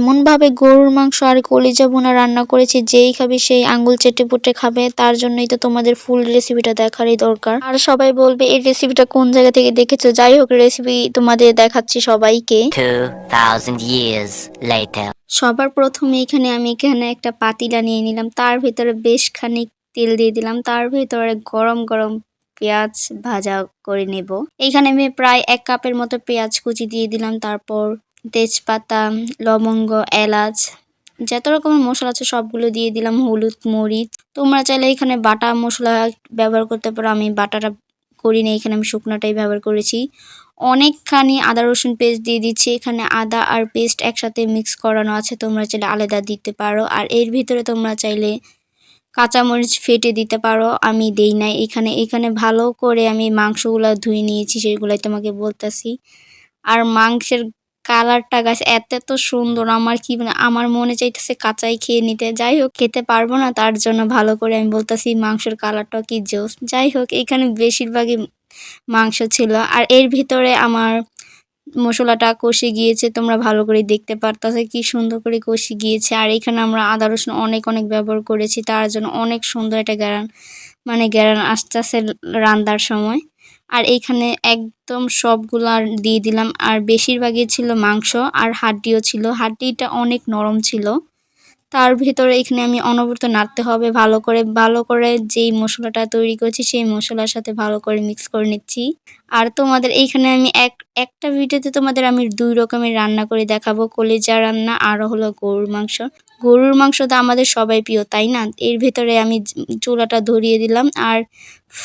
এমনভাবে গরুর মাংস আর কলিজা বোনা রান্না করেছি যেই খাবে সেই আঙ্গুল চেটে পুটে খাবে তার জন্যই তো তোমাদের ফুল রেসিপিটা দেখারই দরকার। আর সবাই বলবে এই রেসিপিটা কোন জায়গা থেকে দেখেছ? যাই হোক রেসিপি তোমাদের দেখাচ্ছি সবাইকে। 2,000 সবার প্রথমে এখানে আমি এখানে একটা পাতিলা নিয়ে নিলাম তার ভিতরে বেশ খানিক তেল দিয়ে দিলাম তার ভিতরে গরম গরম পেঁয়াজ ভাজা করে নেব। এখানে আমি প্রায় এক কাপের মতো পেঁয়াজ কুচি দিয়ে দিলাম তারপর তেজপাতা, লবঙ্গ, এলাচ, যত রকমের মশলা আছে সবগুলো দিয়ে দিলাম, হলুদ, মরিচ। তোমরা চাইলে এখানে বাটা মশলা ব্যবহার করতে পারো, আমি বাটাটা করি না এখানে আমি শুকনোটাই ব্যবহার করেছি। অনেকখানি আদা, রসুন পেস্ট দিয়ে দিচ্ছি, এখানে আদা আর পেস্ট একসাথে মিক্স করানো আছে, তোমরা চাইলে আলাদা দিতে পারো। আর এর ভিতরে তোমরা চাইলে কাঁচামরিচ ফেটে দিতে পারো, আমি দেই নাই। এখানে এখানে ভালো করে আমি মাংসগুলো ধুয়ে নিয়েছি, সেগুলাই তোমাকে বলতেছি। আর মাংসের কালারটা গাছ এত এত সুন্দর। আমার কি মানে আমার মনে চাইতেছে কাঁচাই খেয়ে নিতে। যাই হোক, খেতে পারব না, তার জন্য ভালো করে আমি বলতেছি মাংসের কালারটাও কি জোস। যাই হোক, এখানে বেশিরভাগই মাংস ছিল। আর এর ভিতরে আমার মশলাটা কষে গিয়েছে, তোমরা ভালো করে দেখতে পারতেছো কি সুন্দর করে কষে গিয়েছে। আর এখানে আমরা আদা, রসুন অনেক অনেক ব্যবহার করেছি, তার জন্য অনেক সুন্দর একটা গ্যারান মানে গ্যারান আসতেছে রান্নার সময়। আর এইখানে একদম সবগুলো দিয়ে দিলাম। আর বেশিরভাগই ছিল মাংস আর হাড্ডিও ছিল। হাড্ডিটা অনেক নরম ছিল। তার ভিতরে এখানে আমি অনবরত নাড়তে হবে, ভালো করে ভালো করে যেই মশলাটা তৈরি করেছি সেই মশলার সাথে ভালো করে মিক্স করে নিচ্ছি। আর তোমাদের এইখানে আমি এক, একটা ভিডিওতে তোমাদের আমি দুই রকমের রান্না করে দেখাবো, কলিজা রান্না আর হলো গরুর মাংস। গরুর মাংস তো আমাদের সবাই প্রিয়, তাই না? এর ভেতরে আমি চুলাটা ধরিয়ে দিলাম আর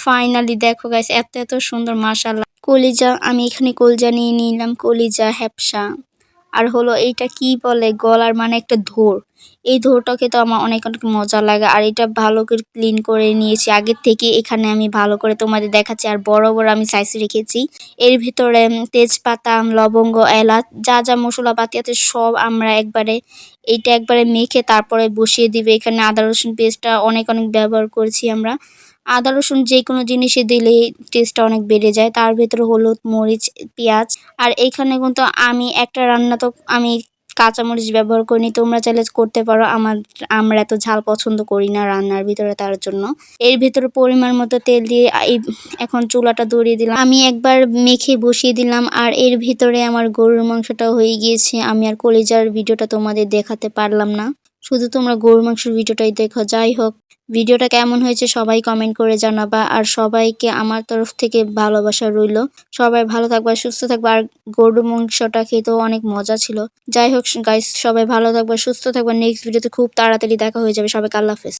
ফাইনালি দেখো গাইস এত এত সুন্দর মাশাল্লাহ কলিজা, আমি এখানে কলিজা নিয়ে নিলাম, কলিজা হ্যাপসা আর হলো এইটা কি বলে? গলার মানে একটা ধোর। এই ধোরটাকে তো আমার অনেক অনেক মজা লাগে। আর এটা ভালো করে ক্লিন করে নিয়েছি। আগের থেকে এখানে আমি ভালো করে তোমাদের দেখাচ্ছি। আর বড় বড় আমি সাইজ রেখেছি। এর ভিতরে তেজপাতা, লবঙ্গ, এলাচ, যা যা মশলা মশলাপাতি আছে সব আমরা একবারে, এইটা একবারে মেখে তারপরে বসিয়ে দিবে। এখানে আদা, রসুন পেস্টটা অনেক অনেক ব্যবহার করেছি আমরা। আদা, রসুন যে কোনো জিনিসে দিলে টেস্টটা অনেক বেড়ে যায়। তার ভেতরে হলুদ, মরিচ, পেঁয়াজ আর এইখানে কিন্তু আমি একটা রান্না তো আমি কাঁচামরিচ ব্যবহার করিনি। তোমরা চাইলে করতে পারো। আমার, আমরা এত ঝাল পছন্দ করি না রান্নার ভিতরে তার জন্য। এর ভিতরে পরিমাণ মতো তেল দিয়ে এখন চুলাটা ধরিয়ে দিলাম। আমি একবার মেখে বসিয়ে দিলাম আর এর ভিতরে আমার গরুর মাংসটা হয়ে গিয়েছে। আমি আর কলিজার ভিডিওটা তোমাদের দেখাতে পারলাম না। শুধু তোমরা গরু মাংসের ভিডিওটাই দেখো, যাই হোক, ভিডিওটা কেমন হয়েছে সবাই কমেন্ট করে জানাবা, আর সবাইকে আমার তরফ থেকে ভালোবাসা রইল। সবাই ভালো থাকবা, সুস্থ থাকবা, আর গরু মাংসটা খেতেও অনেক মজা ছিল। যাই হোক গাইস সবাই ভালো থাকবা, সুস্থ থাকবা। নেক্সট ভিডিওতে খুব তাড়াতাড়ি দেখা হয়ে যাবে। সবাইকে আল্লাহ হাফেজ।